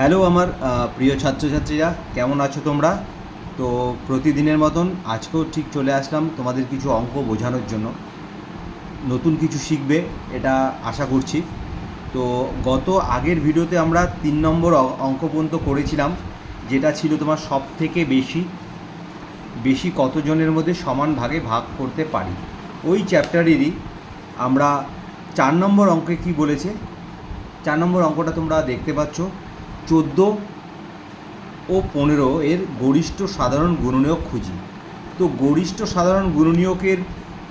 Hello আমার প্রিয় ছাত্রছাত্রীরা, কেমন আছো তোমরা? তো প্রতিদিনের মতন আজকেও ঠিক চলে আসলাম তোমাদের কিছু অঙ্ক বোঝানোর জন্য। নতুন কিছু শিখবে, এটা আশা করছি। তো গত আগের ভিডিওতে আমরা তিন নম্বর অঙ্ক পর্যন্ত করেছিলাম, যেটা ছিল তোমার সব থেকে বেশি বেশি কতজনের মধ্যে সমান ভাগে ভাগ করতে পারি। ওই চ্যাপ্টারেরই আমরা চার নম্বর অঙ্কে কি বলেছে? চার নম্বর অঙ্কটা তোমরা দেখতে পাচ্ছ। চোদ্দ ও পনেরো এর গরিষ্ঠ সাধারণ গুণনীয়ক খুঁজি। তো গরিষ্ঠ সাধারণ গুণনীয়কের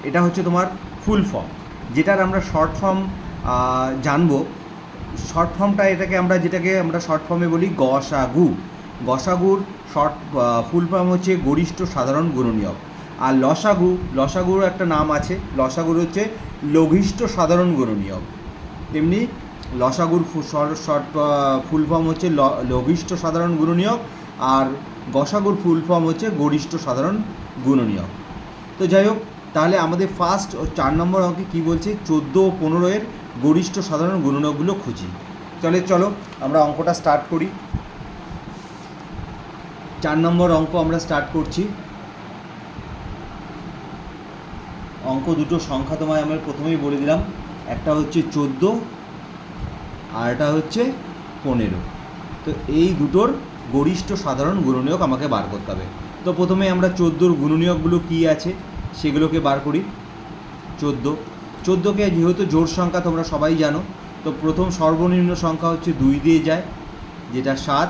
এটা হচ্ছে তোমার ফুল ফর্ম, যেটার আমরা শর্ট ফর্ম জানব। শর্ট ফর্মটা এটাকে আমরা, যেটাকে আমরা শর্ট ফর্মে বলি গসাগু। গসাগুর শর্ট ফুল ফর্ম হচ্ছে গরিষ্ঠ সাধারণ গুণনীয়ক। আর লসাগু লসাগুর একটা নাম আছে, লসাগুর হচ্ছে লঘিষ্ঠ সাধারণ গুণনীয়ক। তেমনি লসাগুর শর্ট ফুল ফর্ম হচ্ছে লঘিষ্ঠ সাধারণ গুণনীয়ক আর গসাগুর ফুল ফর্ম হচ্ছে গরিষ্ঠ সাধারণ গুণনীয়ক। তো যাই হোক, তাহলে আমাদের ফার্স্ট ও চার নম্বর অঙ্কে কী বলছে? চোদ্দ ও পনেরো এর গরিষ্ঠ সাধারণ গুণনীয়কগুলো খুঁজি। চলে চলো আমরা অঙ্কটা স্টার্ট করি। চার নম্বর অঙ্ক আমরা স্টার্ট করছি। অঙ্ক দুটো সংখ্যা তোমায় আমরা প্রথমেই বলে দিলাম। একটা হচ্ছে চোদ্দ আর এটা হচ্ছে পনেরো। তো এই দুটোর গরিষ্ঠ সাধারণ গুণনীয়ক আমাকে বার করতে হবে। তো প্রথমে আমরা চোদ্দোর গুণনীয়কগুলো কী আছে সেগুলোকে বার করি। চোদ্দ। চোদ্দোকে যেহেতু জোর সংখ্যা তোমরা সবাই জানো, তো প্রথম সর্বনিম্ন সংখ্যা হচ্ছে দুই দিয়ে যায়, যেটা সাত।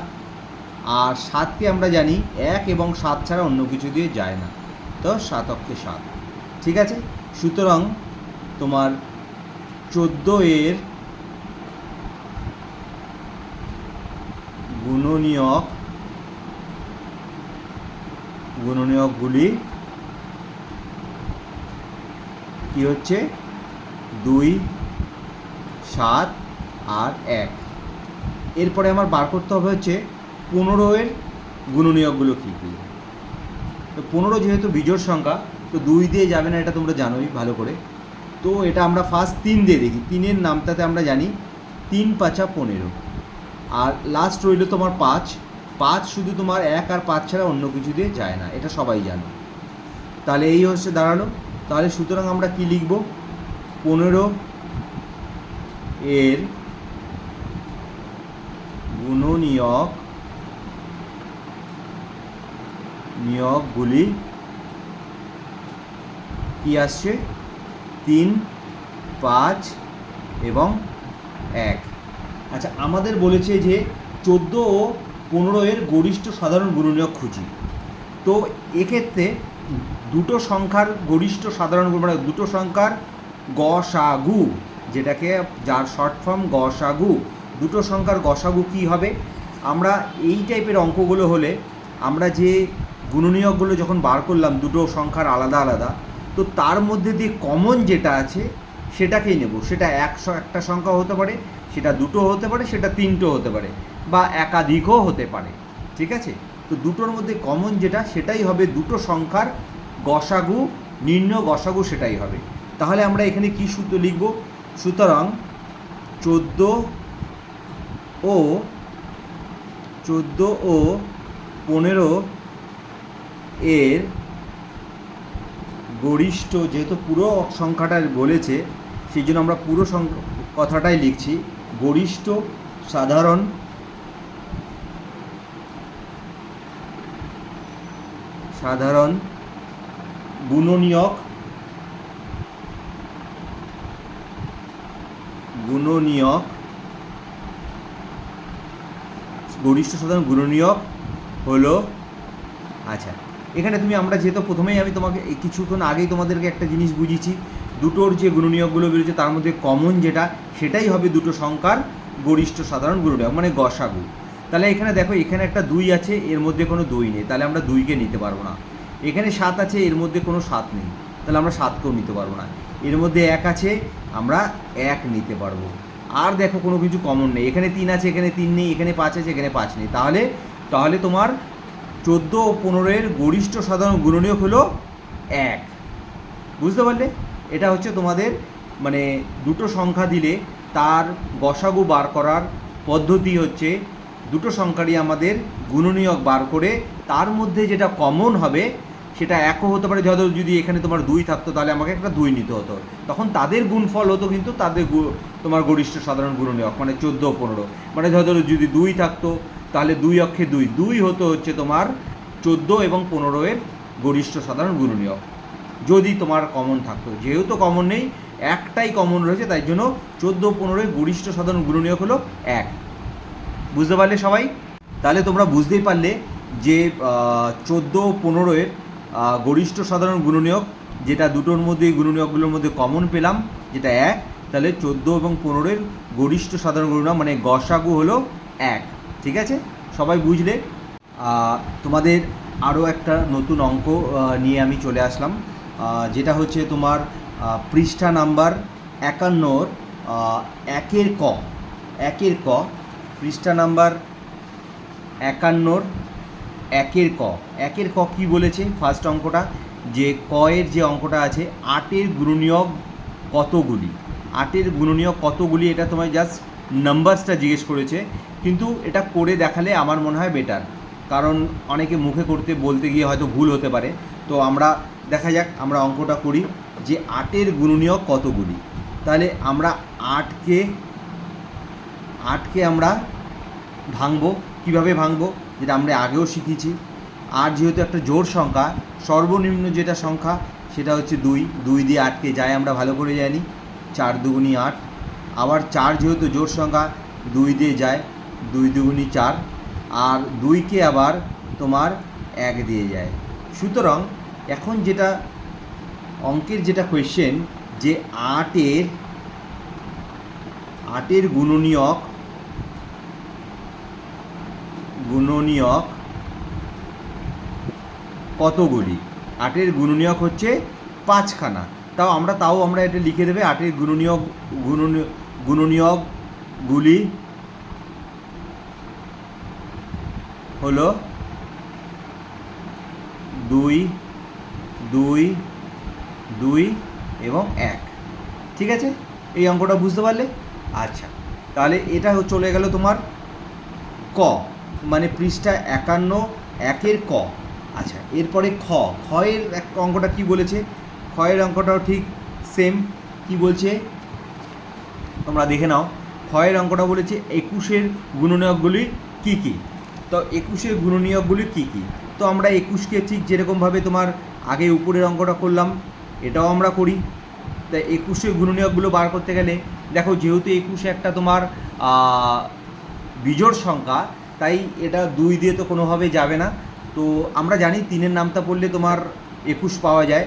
আর সাতকে আমরা জানি এক এবং সাত ছাড়া অন্য কিছু দিয়ে যায় না। তো সাত অক্ষে সাত। ঠিক আছে? সুতরাং তোমার চোদ্দ এর গুণনীয়ক গুণনীয়কগুলি কি হচ্ছে? দুই, সাত, আর এক। এরপরে আমার বার করতে হবে হচ্ছে পনেরো এর গুণনীয়কগুলো কী কী? তো পনেরো যেহেতু বিজোড় সংখ্যা, তো দুই দিয়ে যাবে না, এটা তোমরা জানোই ভালো করে। তো এটা আমরা ফার্স্ট তিন দিয়ে দেখি। তিনের নামটাতে আমরা জানি তিন পাঁচা পনেরো। আর লাস্ট রইল তোমার পাঁচ। পাঁচ শুধু তোমার এক আর পাঁচ ছাড়া অন্য কিছু দিয়ে যায় না, এটা সবাই জানো। তাহলে এই হচ্ছে দাঁড়াল। তাহলে সুতরাং আমরা কি লিখব? পনেরো এর গুণনীয়ক নিয়োগগুলি কি আসছে? তিন, পাঁচ এবং এক। আচ্ছা আমাদের বলেছে যে চোদ্দ ও পনেরো এর গরিষ্ঠ সাধারণ গুণনীয়ক খুঁজি। তো এক্ষেত্রে দুটো সংখ্যার গরিষ্ঠ সাধারণ গুণ মানে দুটো সংখ্যার গসাগু, যেটাকে যার শর্ট ফর্ম গসাগু, দুটো সংখ্যার গসাগু কী হবে? আমরা এই টাইপের অঙ্কগুলো হলে আমরা যে গুণনীয়কগুলো যখন বার করলাম, দুটো সংখ্যার আলাদা আলাদা, তো তার মধ্যে দিয়ে কমন যেটা আছে সেটাকেই নেব। সেটা একশো একটা সংখ্যা হতে পারে সেটা দুটো হতে পারে, সেটা তিনটো হতে পারে বা একাধিকও হতে পারে, ঠিক আছে? তো দুটোর মধ্যে কমন যেটা, সেটাই হবে দুটো সংখ্যার গসাগু, নিম্ন গসাগু সেটাই হবে। তাহলে আমরা এখানে কি সূত্র লিখব? সুতরাং চোদ্দ ও চোদ্দ ও পনেরো এর গরিষ্ঠ, যেহেতু পুরো সংখ্যাটা বলেছে, সেই জন্য আমরা পুরো সংখ্যা কথাটাই লিখছি। গরিষ্ঠ, সাধারণ। সাধারণ, গুণনীয়ক। গুণনীয়ক। গরিষ্ঠ, সাধারণ, গুণনীয়ক হলো আচ্ছা এখানে তুমি আমরা যেহেতু প্রথমেই আমি তোমাকে কিছুক্ষণ আগেই তোমাদেরকে একটা জিনিস বুঝিয়েছি, দুটোর যে গুণনীয়কগুলো বেরোচ্ছে তার মধ্যে কমন যেটা সেটাই হবে দুটো সংখ্যার গরিষ্ঠ সাধারণ গুণনীয়ক মানে গসাগু। তাহলে এখানে দেখো, এখানে একটা দুই আছে, এর মধ্যে কোনো দুই নেই, তাহলে আমরা দুইকে নিতে পারব না। এখানে সাত আছে, এর মধ্যে কোনো সাত নেই, তাহলে আমরা সাতকেও নিতে পারব না। এর মধ্যে এক আছে, আমরা এক নিতে পারব। আর দেখো, কোনো কিছু কমন নেই, এখানে তিন আছে, এখানে তিন নেই, এখানে পাঁচ আছে, এখানে পাঁচ নেই। তাহলে তাহলে তোমার চোদ্দ ও পনেরোয়ের গরিষ্ঠ সাধারণ গুণনীয়ক হলো এক। বুঝতে পারলে? এটা হচ্ছে তোমাদের মানে দুটো সংখ্যা দিলে তার গসাগু বার করার পদ্ধতি হচ্ছে দুটো সংখ্যারই আমাদের গুণনীয়ক বার করে তার মধ্যে যেটা কমন হবে সেটা একও হতে পারে। ধরো যদি এখানে তোমার দুই থাকতো তাহলে আমাকে একটা দুই নিতে হতো। তখন তাদের গুণফল হতো কিন্তু তাদের তোমার গরিষ্ঠ সাধারণ গুণনীয়ক মানে চোদ্দ পনেরো। মানে ধরো যদি দুই থাকতো তাহলে দুই অক্ষে দুই। দুই হতো হচ্ছে তোমার চোদ্দ এবং পনেরো এর গরিষ্ঠ সাধারণ গুণনীয়ক। যদি তোমার কমন থাকতো। যেহেতু কমন নেই একটাই কমন রয়েছে, তাই জন্য চোদ্দ পনেরোয় গরিষ্ঠ সাধারণ গুণনীয়ক হলো এক। বুঝতে পারলে সবাই? তাহলে তোমরা বুঝতেই পারলে যে চোদ্দ পনেরোয়ের গরিষ্ঠ সাধারণ গুণনীয়ক যেটা দুটোর মধ্যে গুণনীয়কগুলোর মধ্যে কমন পেলাম, যেটা এক, তাহলে চোদ্দ এবং পনেরোয়ের গরিষ্ঠ সাধারণ গুণনীয়ক মানে গসাগু হলো এক। ঠিক আছে? সবাই বুঝলে? তোমাদের আরও একটা নতুন অঙ্ক নিয়ে আমি চলে আসলাম। যেটা হচ্ছে তোমার পৃষ্ঠা নাম্বার একান্নর একের ক একের ক, পৃষ্ঠা নাম্বার একান্নর, একের ক। একের ক কী বলেছে? ফার্স্ট অঙ্কটা, যে ক এর যে অঙ্কটা আছে, আটের গুণনীয়ক কতগুলি? আটের গুণনীয়ক কতগুলি? এটা তোমায় জাস্ট নাম্বারসটা জিজ্ঞেস করেছে। কিন্তু এটা করে দেখালে আমার মনে হয় বেটার কারণ অনেকে মুখে করতে বলতে গিয়ে হয়তো ভুল হতে পারে। তো আমরা দেখা যাক আমরা অঙ্কটা করি যে আটের গুণনীয়ক কতগুলি? তাহলে আমরা আটকে আটকে আমরা ভাঙবো। কীভাবে ভাঙবো? যেটা আমরা আগেও শিখেছি। আর যেহেতু একটা জোর সংখ্যা, সর্বনিম্ন যেটা সংখ্যা, সেটা হচ্ছে দুই। দুই দিয়ে আটকে যায়, আমরা ভালো করে জানি। চার দুগুনি আট। আবার চার যেহেতু জোর সংখ্যা, দুই দিয়ে যায়, দুই দুগুনি চার। আর দুইকে আবার তোমার এক দিয়ে যায়। সুতরাং এখন যেটা অঙ্কের যেটা কোয়েশ্চেন যে আটের আটের গুণনীয়ক গুণনীয়ক কতগুলি? আটের গুণনীয়ক হচ্ছে পাঁচখানা। তাও আমরা তাও আমরা এটা লিখে দেবে, আটের গুণনীয়ক, গুণনীয়, গুণনীয়কগুলি হলো দুই দুই দুই এবং এক। ঠিক আছে? এই অঙ্কটা বুঝতে পারলে? আচ্ছা। তাহলে এটা চলে গেল তোমার ক। মানে পৃষ্ঠা একান্ন, একের ক। আচ্ছা এরপরে খ। খয়ের এক অঙ্কটা কি বলেছে? খয়ের অঙ্কটাও ঠিক সেম কি বলছে? তোমরা দেখে নাও। খয়ের অঙ্কটা বলেছে একুশের গুণনীয়কগুলি কি কি? তো একুশের গুণনীয়কগুলি কি কি? তো আমরা একুশকে ঠিক যেরকমভাবে তোমার আগে উপরের অঙ্কটা করলাম, এটাও আমরা করি। তা একুশের গুণনীয়কগুলো বার করতে গেলে, দেখো যেহেতু একুশে একটা তোমার বিজোড় সংখ্যা, তাই এটা দুই দিয়ে তো কোনোভাবে যাবে না। তো আমরা জানি তিনের নামটা পড়লে তোমার একুশ পাওয়া যায়।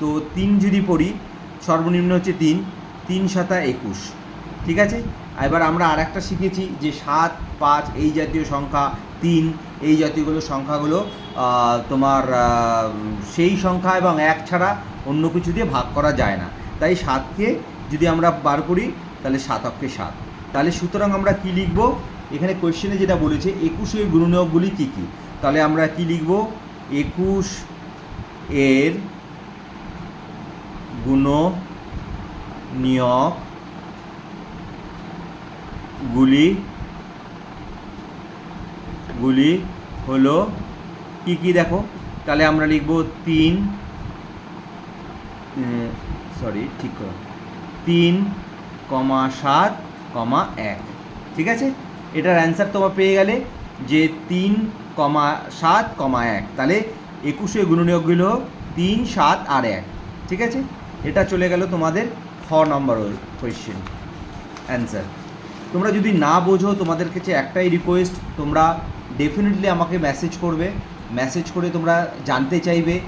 তো তিন যদি পড়ি, সর্বনিম্ন হচ্ছে তিন তিন সাতা একুশ। ঠিক আছে? এবার আমরা আর একটা শিখেছি যে সাত, পাঁচ, এই জাতীয় সংখ্যা তিন এই জাতীয়গুলো সংখ্যাগুলো তোমার সেই সংখ্যা এবং এক ছাড়া অন্য কিছু দিয়ে ভাগ করা যায় না। তাই সাতকে যদি আমরা বার করি, তাহলে সাত অক্ষে সাত। তাহলে সুতরাং আমরা কি লিখব? এখানে কোয়েশ্চেনে যেটা বলেছে একুশের গুণনীয়কগুলি কী কী? তাহলে আমরা কি লিখব? একুশ এর গুণনীয়ক গুলি গুলি হলো কি কি দেখো? তাহলে আমরা লিখব তিন সরি ঠিক করো। তিন, কমা সাত, কমা এক, ঠিক আছে? এটার অ্যান্সার তোমার পেয়ে গেলে যে তিন, কমা সাত, কমা এক, তাহলে একুশে গুণনীয়কগুলো তিন, সাত আর এক, ঠিক আছে? এটা চলে গেল তোমাদের খ নম্বর কোয়েশ্চেন অ্যান্সার তোমরা যদি না বোঝো তোমাদের কাছে একটাই রিকোয়েস্ট তোমরা ডেফিনেটলি আমাকে মেসেজ করবে। মেসেজ করে তোমরা জানতে চাইবে।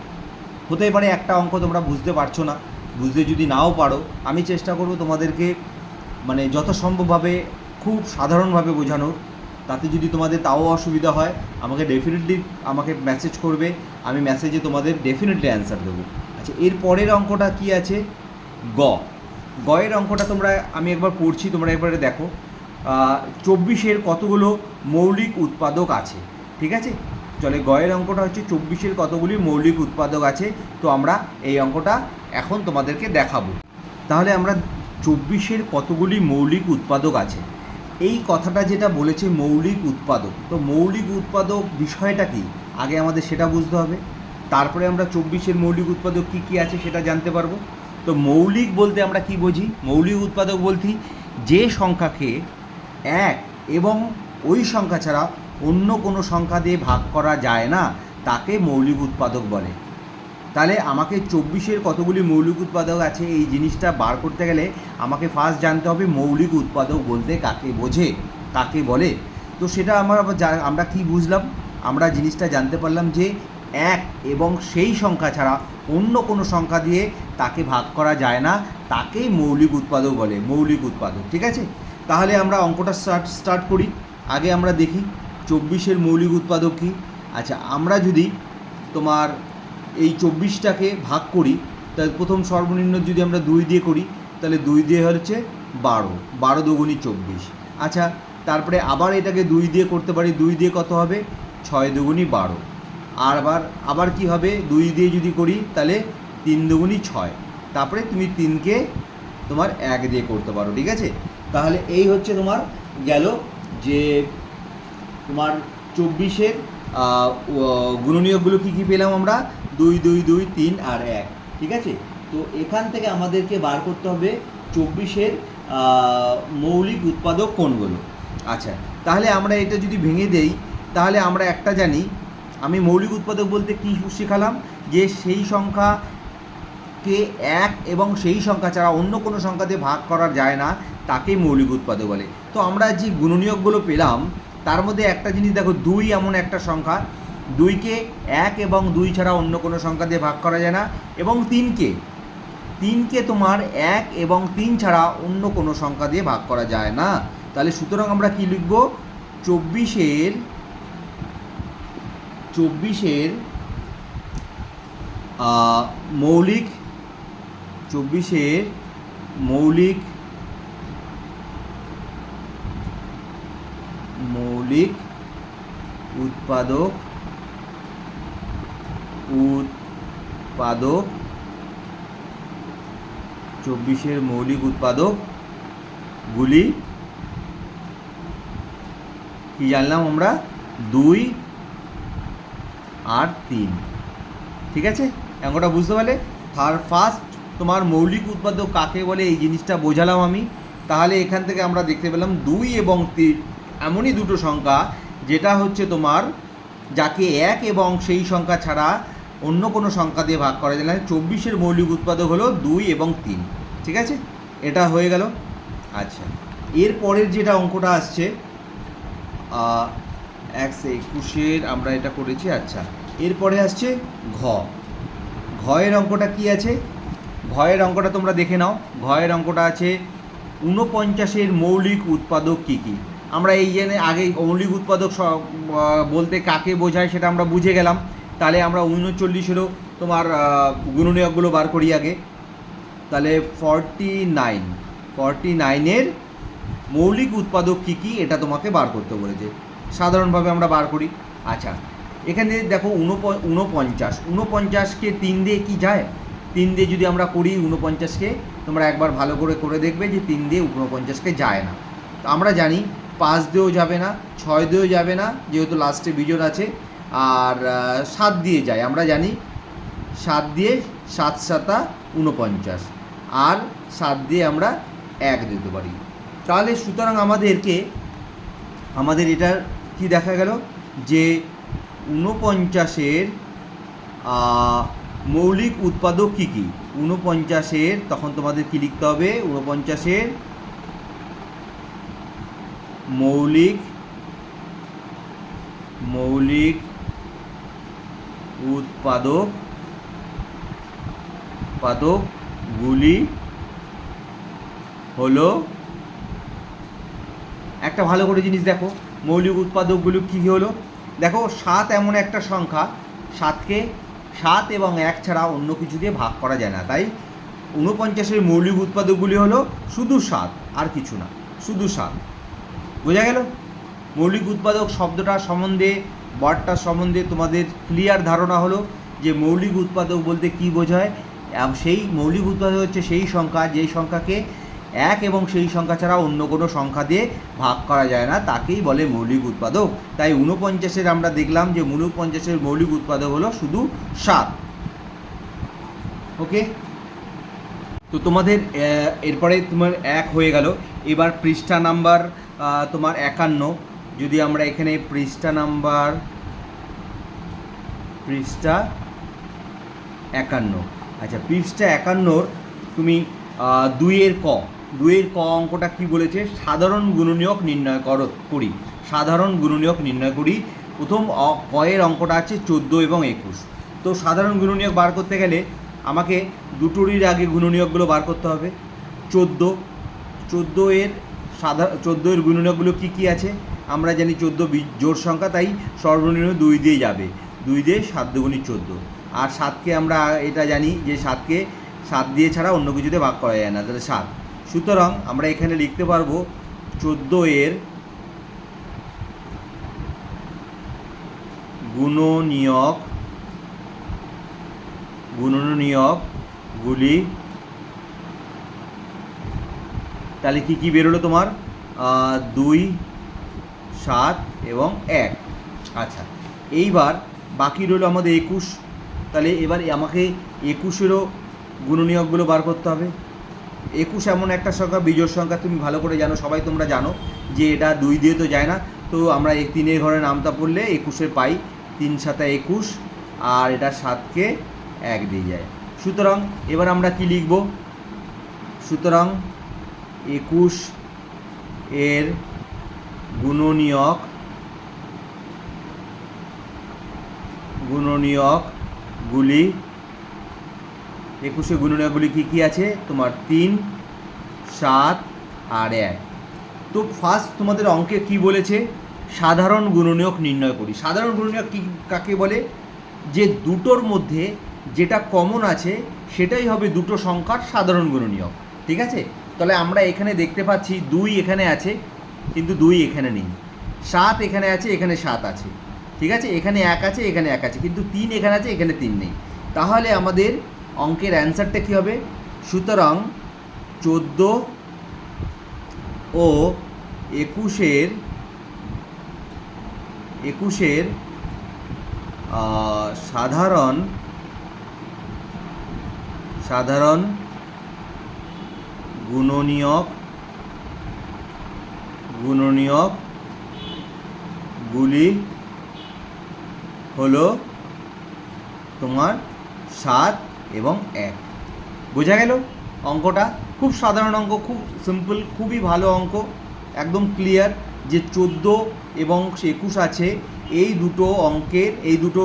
হতে পারে একটা অঙ্ক তোমরা বুঝতে পারছ না। বুঝতে যদি নাও পারো, আমি চেষ্টা করব তোমাদেরকে মানে যত সম্ভবভাবে খুব সাধারণভাবে বোঝানোর। তাতে যদি তোমাদের তাও অসুবিধা হয়, আমাকে ডেফিনেটলি আমাকে মেসেজ করবে। আমি মেসেজে তোমাদের ডেফিনেটলি অ্যান্সার দেবো। আচ্ছা এর পরের অঙ্কটা কি আছে? গ। গয়ের অঙ্কটা তোমরা, আমি একবার পড়ছি, তোমরা একবারে দেখো। চব্বিশের কতগুলো মৌলিক উৎপাদক আছে? ঠিক আছে? চলে গয়ের অঙ্কটা হচ্ছে চব্বিশের কতগুলি মৌলিক উৎপাদক আছে? তো আমরা এই অঙ্কটা এখন তোমাদেরকে দেখাবো। তাহলে আমরা চব্বিশের কতগুলি মৌলিক উৎপাদক আছে? এই কথাটা যেটা বলেছে মৌলিক উৎপাদক, তো মৌলিক উৎপাদক বিষয়টা কি? আগে আমাদের সেটা বুঝতে হবে। তারপরে আমরা চব্বিশের মৌলিক উৎপাদক কি কি আছে সেটা জানতে পারব। তো মৌলিক বলতে আমরা কি বুঝি? মৌলিক উৎপাদক বলতে যে সংখ্যাকে এক এবং ওই সংখ্যা ছাড়া অন্য কোনো সংখ্যা দিয়ে ভাগ করা যায় না, তাকে মৌলিক উৎপাদক বলে। তাহলে আমাকে চব্বিশের কতগুলি মৌলিক উৎপাদক আছে এই জিনিসটা বার করতে গেলে আমাকে ফার্স্ট জানতে হবে মৌলিক উৎপাদক বলতে কাকে বোঝে, কাকে বলে। তো সেটা আমার আমরা কি বুঝলাম? আমরা জিনিসটা জানতে পারলাম যে এক এবং সেই সংখ্যা ছাড়া অন্য কোনো সংখ্যা দিয়ে তাকে ভাগ করা যায় না, তাকেই মৌলিক উৎপাদক বলে, মৌলিক উৎপাদক, ঠিক আছে? তাহলে আমরা অঙ্কটা স্টার্ট স্টার্ট করি। আগে আমরা দেখি চব্বিশের মৌলিক উৎপাদক কী। আচ্ছা আমরা যদি তোমার এই চব্বিশটাকে ভাগ করি, তাহলে প্রথম সর্বনিম্ন যদি আমরা দুই দিয়ে করি, তাহলে দুই দিয়ে হচ্ছে বারো। বারো দুগুণি চব্বিশ। আচ্ছা তারপরে আবার এটাকে দুই দিয়ে করতে পারি, দুই দিয়ে কত হবে? ছয় দুগুণি বারো। আর আবার আবার কি হবে? দুই দিয়ে যদি করি, তাহলে তিন দুগুণি ছয়। তারপরে তুমি তিনকে তোমার এক দিয়ে করতে পারো, ঠিক আছে? তাহলে এই হচ্ছে তোমার গেল যে তোমার চব্বিশের গুণনীয়কগুলো কী কী পেলাম আমরা? দুই দুই দুই, তিন আর এক। ঠিক আছে? তো এখান থেকে আমাদেরকে বার করতে হবে চব্বিশের মৌলিক উৎপাদক কোনগুলো আচ্ছা তাহলে আমরা এটা যদি ভেঙে দেই, তাহলে আমরা একটা জানি, আমি মৌলিক উৎপাদক বলতে কী শেখালাম? যে সেই সংখ্যাকে এক এবং সেই সংখ্যা ছাড়া অন্য কোনো সংখ্যাতে ভাগ করা যায় না। তাকে মৌলিক উৎপাদক বলে। তো আমরা যে গুণনীয়কগুলো পেলাম, তার মধ্যে একটা জিনিস দেখো, দুই এমন একটা সংখ্যা। দুইকে এক এবং দুই ছাড়া অন্য কোনো সংখ্যা দিয়ে ভাগ করা যায় না। এবং তিনকে তিনকে তোমার এক এবং তিন ছাড়া অন্য কোনো সংখ্যা দিয়ে ভাগ করা যায় না। তাহলে সুতরাং আমরা কি লিখব? চব্বিশের চব্বিশের মৌলিক চব্বিশের মৌলিক মৌলিক উৎপাদক উৎপাদক, চব্বিশের মৌলিক উৎপাদকগুলি কি জানলাম আমরা? দুই আর তিন। ঠিক আছে? অঙ্কটা বুঝতে পারলে? তার ফার্স্ট তোমার মৌলিক উৎপাদক কাকে বলে? এই জিনিসটা বোঝালাম আমি। তাহলে এখান থেকে আমরা দেখতে পেলাম দুই এবং তিন। এমনই দুটো সংখ্যা, যেটা হচ্ছে তোমার যাকে এক এবং সেই সংখ্যা ছাড়া অন্য কোনো সংখ্যা দিয়ে ভাগ করা যায় না। চব্বিশের মৌলিক উৎপাদক হলো দুই এবং তিন। ঠিক আছে? এটা হয়ে গেল। আচ্ছা। এর পরের যেটা অঙ্কটা আসছে একশো একুশের আমরা এটা করেছি আচ্ছা। এরপরে আসছে ঘ। ঘয়ের অঙ্কটা কি আছে? ঘয়ের অঙ্কটা তোমরা দেখে নাও। ঘয়ের অঙ্কটা আছে ঊনপঞ্চাশের মৌলিক উৎপাদক কী কী? আমরা এই জেনে আগে মৌলিক উৎপাদক বলতে কাকে বোঝায় সেটা আমরা বুঝে গেলাম। তাহলে আমরা উনচল্লিশেরও তোমার গুণনীয়কগুলো বার করি আগে। তাহলে ফর্টি নাইন ফর্টি নাইনের মৌলিক উৎপাদক কী কী এটা তোমাকে বার করতে বলেছে। সাধারণভাবে আমরা বার করি। আচ্ছা এখানে দেখো উনপ উনপঞ্চাশ। উনপঞ্চাশকে তিন দিয়ে কি যায়? তিন দিয়ে যদি আমরা করি উনপঞ্চাশকে, তোমরা একবার ভালো করে করে দেখবে যে তিন দিয়ে উনপঞ্চাশকে যায় না। তো আমরা জানি পাঁচ দিয়েও যাবে না, ছয় দিয়েও যাবে না, যেহেতু লাস্টে বিজোড় আছে। আর সাত দিয়ে যায়, আমরা জানি সাত দিয়ে সাত সাতা উনপঞ্চাশ আর সাত দিয়ে আমরা এক দিতে পারি। তাহলে সুতরাং আমাদেরকে, আমাদের এটার কি দেখা গেল? যে ঊনপঞ্চাশের মৌলিক উৎপাদক কী কী? ঊনপঞ্চাশের, তখন তোমাদের কি লিখতে হবে? ঊনপঞ্চাশের মৌলিক মৌলিক উৎপাদক উৎপাদকগুলি হলো একটা ভালো করে জিনিস দেখো। মৌলিক উৎপাদকগুলো কী হলো? দেখো, সাত এমন একটা সংখ্যা। সাতকে সাত এবং এক ছাড়া অন্য কিছু দিয়ে ভাগ করা যায় না। তাই ঊনপঞ্চাশের মৌলিক উৎপাদকগুলি হলো শুধু সাত, আর কিছু না। শুধু সাত। বোঝা গেল? মৌলিক উৎপাদক শব্দটা সম্বন্ধে ওয়ার্ডটার সম্বন্ধে তোমাদের ক্লিয়ার ধারণা হলো যে মৌলিক উৎপাদক বলতে কি বোঝায়। সেই মৌলিক উৎপাদক হচ্ছে সেই সংখ্যা, যেই সংখ্যাকে এক এবং সেই সংখ্যা ছাড়া অন্য কোনো সংখ্যা দিয়ে ভাগ করা যায় না, তাকেই বলে মৌলিক উৎপাদক। তাই ঊনপঞ্চাশের আমরা দেখলাম যে ঊনপঞ্চাশের মৌলিক উৎপাদক হলো শুধু সাত। ওকে তো তোমাদের এরপরে তোমার এক হয়ে গেল। এবার পৃষ্ঠা নাম্বার তোমার একান্ন। যদি আমরা এখানে পৃষ্ঠা নাম্বার, পৃষ্ঠা একান্ন। আচ্ছা পৃষ্ঠা একান্নর তুমি দুইয়ের ক। দুইয়ের ক অঙ্কটা কি বলেছে? সাধারণ গুণনীয়ক নির্ণয় কর, করি। সাধারণ গুণনীয়ক নির্ণয় করি। প্রথম অ- ক এর অঙ্কটা আছে চোদ্দ এবং একুশ। তো সাধারণ গুণনীয়ক বার করতে গেলে আমাকে দুটোরই আগে গুণনীয়কগুলো বার করতে হবে। চোদ্দ। চোদ্দ এর সাধা চোদ্দ এর গুণনীয়কগুলো কী কী আছে? আমরা জানি চোদ্দ জোর সংখ্যা, তাই সর্বনিম্ন দুই দিয়ে যাবে। দুই দিয়ে সাত দুগুণী চোদ্দ। আর সাতকে আমরা এটা জানি যে সাতকে সাত দিয়ে ছাড়া অন্য কিছুতে ভাগ করা যায় না, তাহলে সাত। সুতরাং আমরা এখানে লিখতে পারব চোদ্দ এর গুণনীয়ক, গুণনীয়কগুলি তাহলে কি কি বেরোলো তোমার? দুই, সাত এবং এক। আচ্ছা এইবার বাকি রইল আমাদের একুশ। তাহলে এবার আমাকে একুশেরও গুণনীয়কগুলো বার করতে হবে। একুশ এমন একটা সংখ্যা, বিজোড় সংখ্যা, তুমি ভালো করে জানো, সবাই তোমরা জানো, যে এটা দুই দিয়ে তো যায় না। তো আমরা এই তিনের ঘরে নামতা পড়লে একুশে পাই, তিন সাতা একুশ, আর এটা সাতকে এক দিয়ে যায়। সুতরাং এবার আমরা কি লিখব? সুতরাং একুশ এর গুণনীয়ক গুণনীয়কগুলি একুশে গুণনীয়কগুলি কী কী আছে? তোমার তিন, সাত আর এক। তো ফার্স্ট তোমাদের অঙ্কে কি বলেছে? সাধারণ গুণনীয়ক নির্ণয় করি। সাধারণ গুণনীয়ক কী, কাকে বলে? যে দুটোর মধ্যে যেটা কমন আছে, সেটাই হবে দুটো সংখ্যার সাধারণ গুণনীয়ক। ঠিক আছে? তাহলে আমরা এখানে দেখতে পাচ্ছি দুই এখানে আছে, কিন্তু দুই এখানে নেই। সাত এখানে আছে, এখানে সাত আছে। ঠিক আছে? এখানে এক আছে, এখানে এক আছে। কিন্তু তিন এখানে আছে, এখানে তিন নেই। তাহলে আমাদের অঙ্কের অ্যান্সারটা কী হবে? সুতরাং চোদ্দ ও একুশের একুশের সাধারণ সাধারণ গুণনীয়ক গুণনীয়ক গুলি হলো তোমার সাত এবং এক। বোঝা গেল? অঙ্কটা খুব সাধারণ অঙ্ক, খুব সিম্পল খুবই ভালো অঙ্ক, একদম ক্লিয়ার যে চোদ্দ এবং একুশ আছে, এই দুটো অঙ্কের, এই দুটো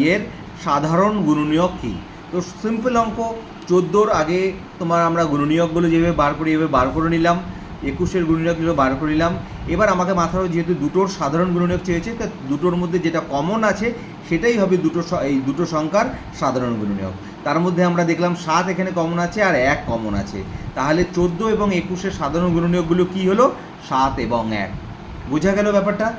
ইয়ের সাধারণ গুণনীয়ক কী? তো সিম্পল অঙ্ক চোদ্দোর আগে তোমার আমরা গুণনীয়কগুলো যেভাবে বার করি, এভাবে বার করে নিলাম। একুশের গুণনীয়কগুলো বার করে নিলাম। এবার আমাকে মাথায় যেহেতু দুটোর সাধারণ গুণনীয়ক চেয়েছে, তা দুটোর মধ্যে যেটা কমন আছে, সেটাই হবে দুটো এই দুটো সংখ্যার সাধারণ গুণনীয়ক। তার মধ্যে আমরা দেখলাম সাত এখানে কমন আছে আর এক কমন আছে। তাহলে চোদ্দ এবং একুশের সাধারণ গুণনীয়কগুলো কী হলো? সাত এবং এক। বোঝা গেল ব্যাপারটা?